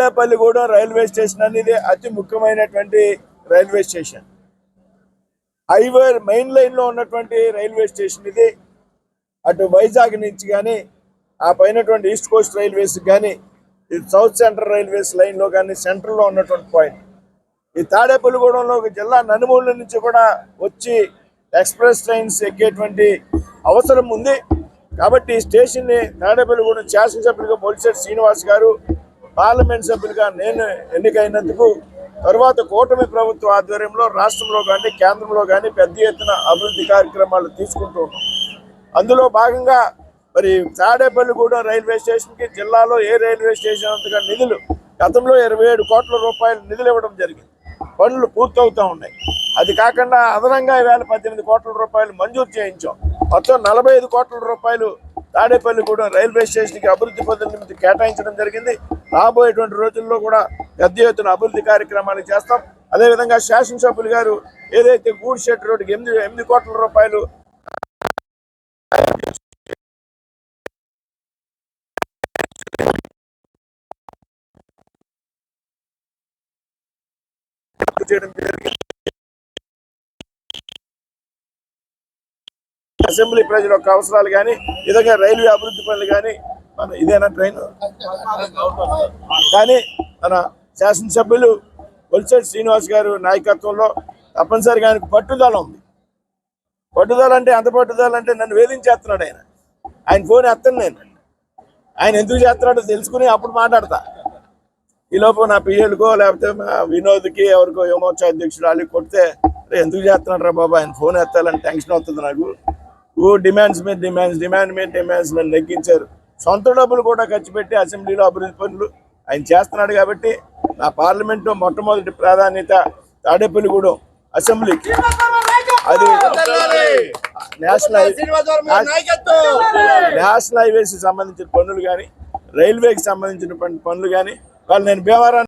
తాడేపల్లి కూడా railway station అనేది అతి ముఖ్యమైనటువంటి రైల్వే స్టేషన్. హైవే మెయిన్ లైన్లో ఉన్నటువంటి రైల్వే స్టేషన్ ఇది. అటు వైజాగ్ నుంచి కానీ ఆ పైనటువంటి ఈస్ట్ కోస్ట్ రైల్వేస్ కానీ ఈ సౌత్ సెంట్రల్ రైల్వేస్ లైన్లో కానీ సెంట్రల్లో ఉన్నటువంటి పాయింట్ ఈ తాడేపల్లిగూడెంలో ఒక జిల్లా నలుమూల నుంచి కూడా వచ్చి ఎక్స్ప్రెస్ ట్రైన్స్ ఎక్కేటువంటి అవసరం ఉంది. కాబట్టి ఈ స్టేషన్ని తాడేపల్లిగూడెం శాసనసభ్యులుగా బొలిశెట్టి శ్రీనివాస్ గారు పార్లమెంట్ సభ్యులుగా నేను ఎన్నికైనందుకు తరువాత కూటమి ప్రభుత్వ ఆధ్వర్యంలో రాష్ట్రంలో కానీ కేంద్రంలో కానీ పెద్ద ఎత్తున అభివృద్ధి కార్యక్రమాలు తీసుకుంటూ ఉన్నాం. అందులో భాగంగా మరి తాడేపల్లిగూడెం రైల్వే స్టేషన్కి జిల్లాలో ఏ రైల్వే స్టేషన్ అంతగా నిధులు గతంలో ఇరవై ఏడు కోట్ల రూపాయలు నిధులు ఇవ్వడం జరిగింది. పనులు పూర్తవుతూ ఉన్నాయి. అది కాకుండా అదనంగా వేల పద్దెనిమిది కోట్ల రూపాయలు మంజూరు చేయించాం. మొత్తం నలభై ఐదు కోట్ల రూపాయలు తాడేపల్లిగూడెం రైల్వే స్టేషన్కి అభివృద్ధి పనుల నిమిత్తం కేటాయించడం జరిగింది. రాబోయేటువంటి రోజుల్లో కూడా పెద్ద ఎత్తున అభివృద్ధి కార్యక్రమాలు చేస్తాం. అదేవిధంగా శాసనసభ్యులు గారు ఏదైతే గూడ్ షెడ్ రోడ్డుకి ఎనిమిది ఎనిమిది కోట్ల రూపాయలు చేయడం జరిగింది. అసెంబ్లీ ప్రజల యొక్క అవసరాలు కానీ విధంగా రైల్వే అభివృద్ధి పనులు కానీ మన ఇదేనా ట్రైన్ కానీ మన శాసనసభ్యులు బొలిశెట్టి శ్రీనివాస్ గారు నాయకత్వంలో తప్పనిసరిగా ఆయనకు పట్టుదల ఉంది. పట్టుదల అంటే ఎంత పట్టుదల అంటే నన్ను వేధించేస్తున్నాడు ఆయన. ఆయన ఫోన్ ఎత్తను నేను. ఆయన ఎందుకు చేస్తున్నాడో తెలుసుకుని అప్పుడు మాట్లాడతా. ఈ నా పిఎల్కో లేకపోతే మా వినోద్కి ఎవరికో యువమోర్చా అధ్యక్షుడు వాళ్ళకి కొడితే ఎందుకు చేస్తున్నాడు రా బాబా? ఆయన ఫోన్ ఎత్తాలని టెన్షన్ అవుతుంది నాకు. ఓ డిమాండ్స్ మీద డిమాండ్స్ డిమాండ్ మీద డిమాండ్స్ నన్ను నెగ్గించారు సొంత డబ్బులు కూడా ఖర్చు పెట్టి అసెంబ్లీలో అభివృద్ధి పనులు ఆయన చేస్తున్నాడు కాబట్టి నా పార్లమెంటు మొట్టమొదటి ప్రాధాన్యత తాడేపల్లిగూడెం అసెంబ్లీ. అది నేషనల్ నేషనల్ హైవేస్ సంబంధించిన పనులు కానీ రైల్వేకి సంబంధించిన పనులు కానీ వాళ్ళు నేను భీమవరం